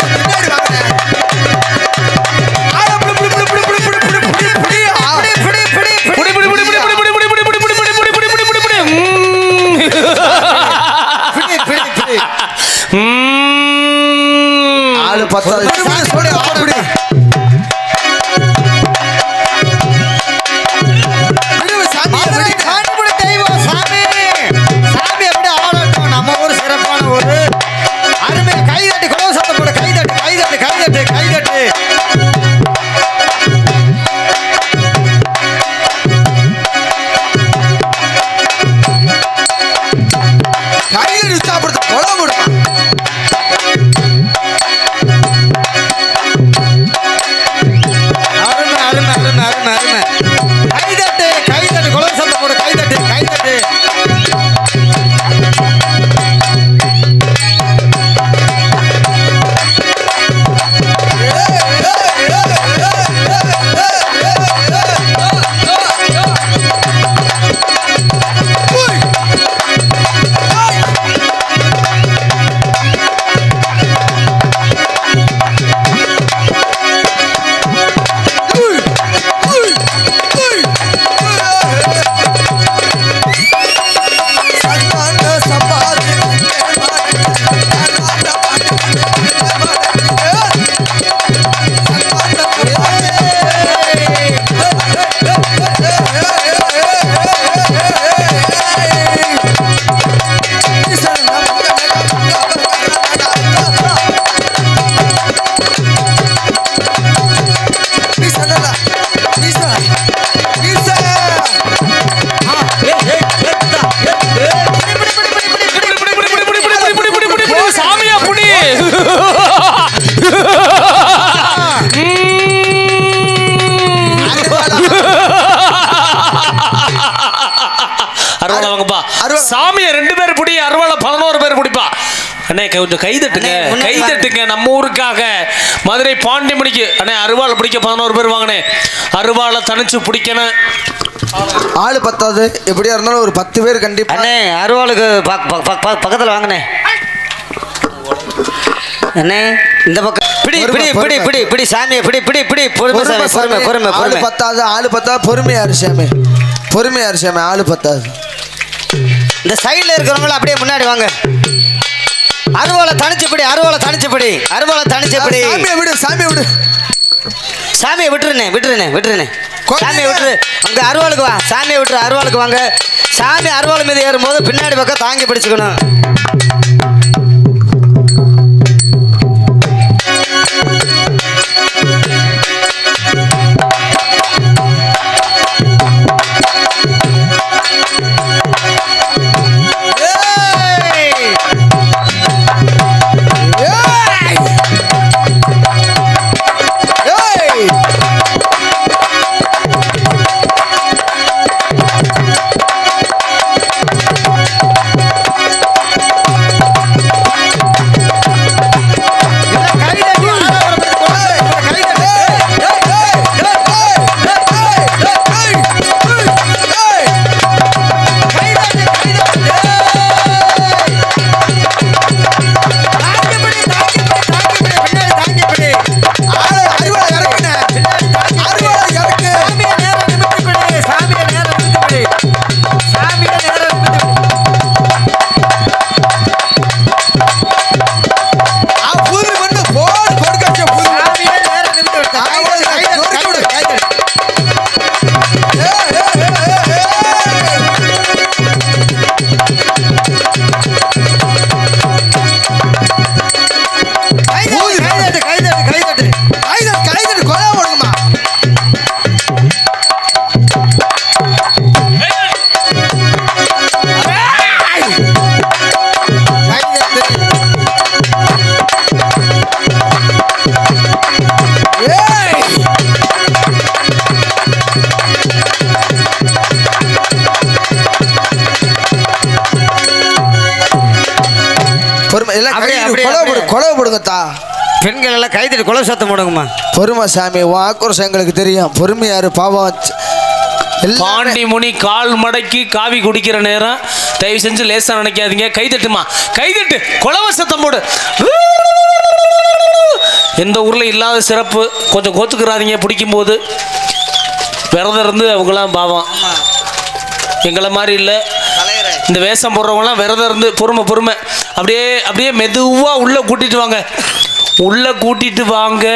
Thank. அருவாளை வாங்கப்பா. அருவாளை. சாமியை ரெண்டு பேர் பிடி அருவாளை பதினோரு பேர் பிடிப்பா அண்ணே கொஞ்சம் கை தட்டுங்க. கை தட்டுங்க நம்ம ஊருக்காக. மதுரை பாண்டிமணிக்கு. அண்ணே அருவாளை பிடிக்க பதினோரு பேர் வாங்கினே அருவாளை தனிச்சு பிடிக்கணும். ஆளு பத்தாவது எப்படியா இருந்தாலும் ஒரு பத்து பேர் கண்டிப்பா. அண்ணே அருவாளுக்கு பக்- பக்- பக்- பக்- பக்கத்துல வாங்கண்ணே. அண்ணே இந்த பக்கம். பிடி பிடி பிடி. பிடி பிடி சாமியை பிடி பிடி பிடி பொறுமை சாமி பொறுமை பொறுமை ஆளு பொறுமை பத்தாவது ஆளு பத்தாவது பொறுமையா இருசாமி பொறுமையா இருசாமி ஆளு பத்தாவது இந்த சைடுல இருக்கிறவங்கள அப்படியே முன்னாடி வாங்க. அருவாளை தனிச்சு பிடி அருவாளை தனிச்சு பிடி அருவாளை தனிச்சு பிடி. சாமியை விடு சாமியை விடு. சாமியை விட்டுருனே விட்டுருனே விட்டுருனே. சாமியை விட்டுரு. அங்க அருவாளுக்கு வா சாமியை விட்டுரு அருவாளுக்கு வாங்க. சாமி அருவாள் மீது ஏறும்போது பின்னாடி பக்கம் தாங்கி பிடிச்சுக்கணும். கொலை போடு அப்படியே. கொலை போடுங்க தா பெண்கள் எல்லாம் கைத்தடி குலவு சத்தம் போடுங்கம்மா. பொறுமை சாமி உன் ஆக்ரோஷம் எங்களுக்கு தெரியும் பொறுமையாரு பாவம். எல்லாமே- பாண்டி முனி கால் மடக்கி காவி குடிக்கிற நேரம் தயவு செஞ்சு லேசா நினைக்காதீங்க. கை தட்டுமா கை தட்டு குலவ சத்தம் போடு. எந்த ஊர்ல இல்லாத சிறப்பு கொஞ்சம் கோத்துக்கிறாதீங்க பிடிக்கும்போது. விரதம் இருந்து அவங்களாம் பாவம். எங்களை மாதிரி இல்லை. இந்த வேஷம் போடுறவங்களாம் விரதம் இருந்து பொறுமை பொறுமை. அப்படியே அப்படியே மெதுவாக உள்ள கூட்டிட்டு வாங்க. உள்ள கூட்டிட்டு வாங்க.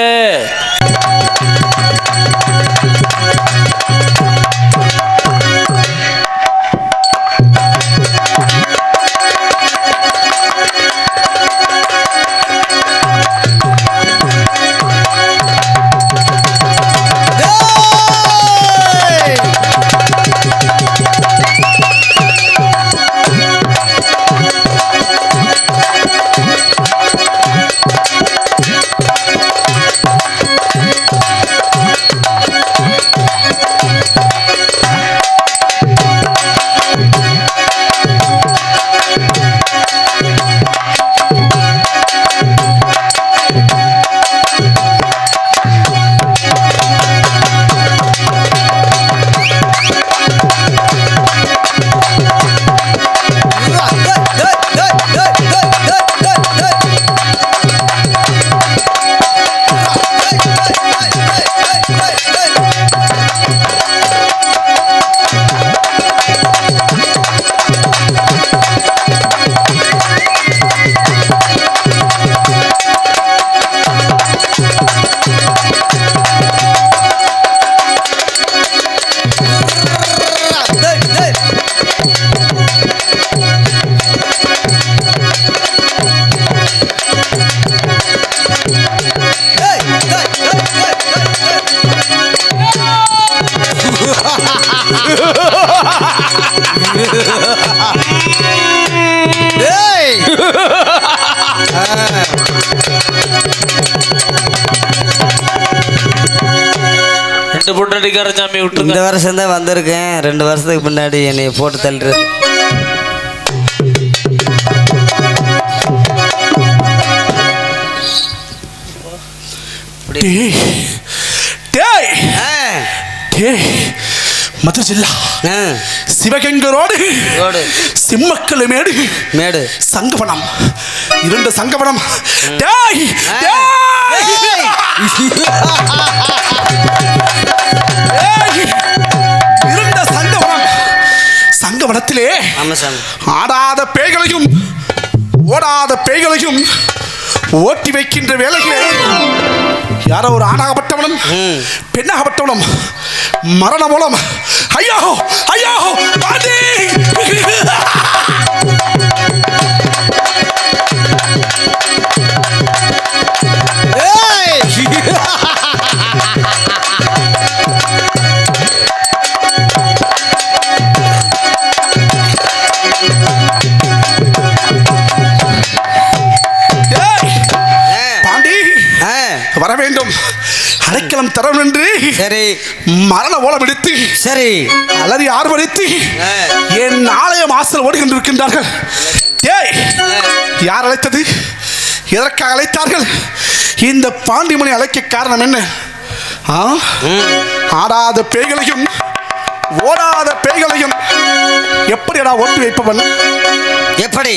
பொட்டடிக்கார சாமி விட்டுருங்க. இந்த வருஷம் தான் வந்திருக்கேன். ரெண்டு வருஷத்துக்கு முன்னாடி என்னை போட்டு தள்ளுறது. டேய் டேய் மதுரை ஜில்லா ஆ, சிவகங்கை ரோடு ரோடு. சிம்மக்கல் மேடு மேடு. சங்கவனம் இரண்டு சங்கவனம் டேய் டேய். டேய்! ஆமா சாமி. ஆடாத பேய்களையும் ஓடாத பேய்களையும் ஓட்டி வைக்கின்ற வேலைகளே யாரோ ஒரு ஆணாகப்பட்டவனும் பெண்ணாகப்பட்டவனும் மரண மூலம் ஐயோ ஐயோ பாண்டி அடைக்கலம் தரம் என்று சரி. மரண ஓலம் எடுத்து சரி. அலறி ஆர்வடித்து ஆ. என் ஆலய வாசல் ஓடுகின்றிருக்கின்றார்கள். ஏய் யார் அழைத்தது? எதற்காக அழைத்தார்கள்? இந்த பாண்டிமணி அழைக்க காரணம் என்ன? ஆ? ஆடாத பேய்களையும் ஓடாத பேய்களையும் எப்படிடா ஓட்டு வைப்பவன்? எப்படி?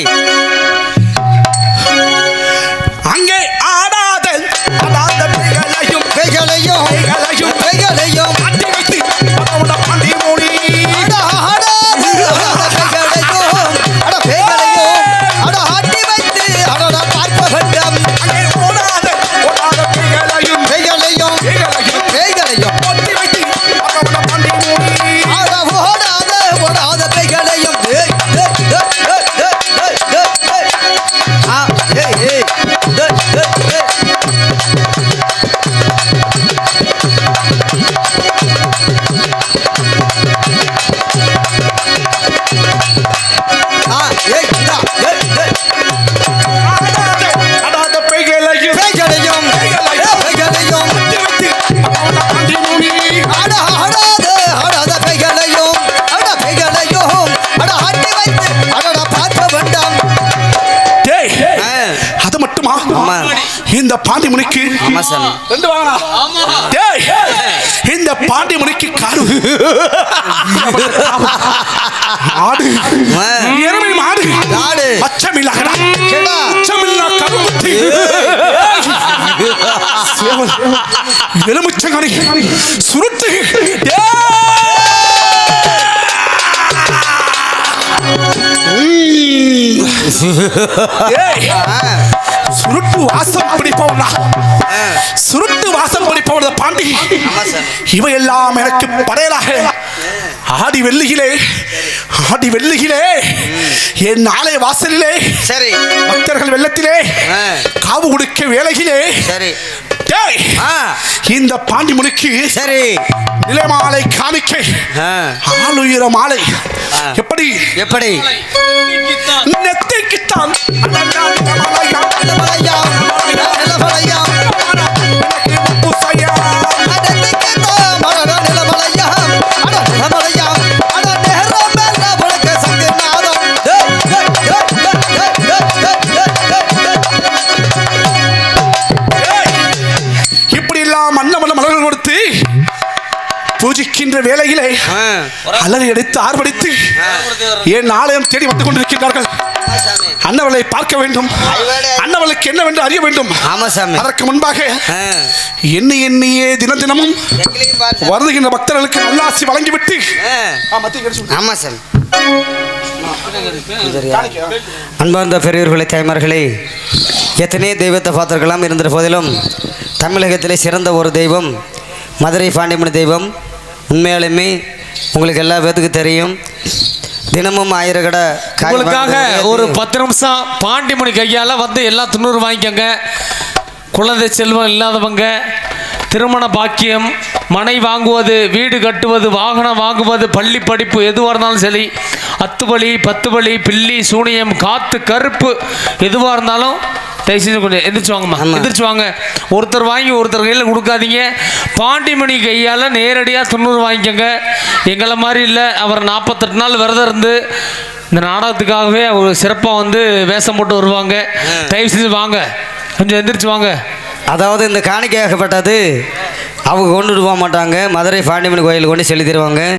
அங்கே பேய்களையும் ரெண்டு டேய் இந்த பாண்டிமுனிக்கு காடு ஆடு. ஆ, எருமை மாடு. கேடா. அச்சமில்லா கருமுத்தி சேவல். எலுமிச்சங்கனி. சுருட்டு. ஏய். வாசம் பிடிப்பவனா சுருட்டு வாசம் பிடிப்பவன பாண்டி இவையெல்லாம் எனக்கு படையலாக ஆடி வெள்ளியிலே ஆடி வெள்ளியிலே என் நாளை வாசலிலே சரி பக்தர்கள் வெள்ளத்திலே. காவு கொடுக்க வேலையிலே சரி இந்த பாண்டி முனிக்கு சரி நிலைமாலை காணிக்கை ஆ ஆளுயர மாலை. எப்படி எப்படி நெத்தைக்குத்தான் பூஜிக்கின்ற வேளையிலே ஆ. அலறி அடித்து ஆர்வடித்து என் ஆலயம் தேடி வந்து கொண்டிருக்கின்றார்கள். அன்னவளை பார்க்க வேண்டும். அன்னவளுக்கு என்னவென்று அறிய வேண்டும். அதற்கு முன்பாக எண்ணி எண்ணியே தின தினமும். வருகின்ற பக்தர்களுக்கு நல்லாசி வழங்கிவிட்டு. ஆமா சாமி அன்பார்ந்த பெரியவர்களே தாய்மார்களே எத்தனையோ தெய்வத்தை பார்த்திருக்கலாம். இருந்த போதிலும் தமிழகத்திலே சிறந்த ஒரு தெய்வம் மதுரை பாண்டியம்மன் தெய்வம். உண்மையாலுமே உங்களுக்கு எல்லா பேத்துக்கும் தெரியும். தினமும் ஆயிரக்கடை உங்களுக்காக ஒரு பத்து நிமிஷம் பாண்டிமணி கையால் வந்து எல்லாம் துண்ணூறு வாங்கிக்கோங்க. குழந்தை செல்வம் இல்லாதவங்க திருமண பாக்கியம் மனை வாங்குவது வீடு கட்டுவது வாகனம் வாங்குவது பள்ளி படிப்பு எதுவாக இருந்தாலும் சரி அத்துபலி பத்து பலி பில்லி சூனியம் காத்து கருப்பு எதுவாக இருந்தாலும் தயவு செஞ்சு கொஞ்சம் எந்திரிச்சு வாங்கம்மா. எந்திரிச்சு வாங்க. ஒருத்தர் வாங்கி ஒருத்தர் கையில் கொடுக்காதீங்க. பாண்டிமணி கையால் நேரடியாக தொண்ணூறு வாங்கிக்கோங்க. எங்களை மாதிரி இல்லை. அவர் நாற்பத்தெட்டு நாள் விரதம் இருந்து இந்த நாடகத்துக்காகவே அவர் சிறப்பாக வந்து வேஷம் போட்டு வருவாங்க. தயவு செஞ்சு வாங்க. கொஞ்சம் எந்திரிச்சு வாங்க. அதாவது இந்த காணிக்கையாகப்பட்டது அவங்க கொண்டுட்டு போக மாட்டாங்க. மதுரை பாண்டியம்மன் கோயில் கொண்டு செலுத்திடுவாங்க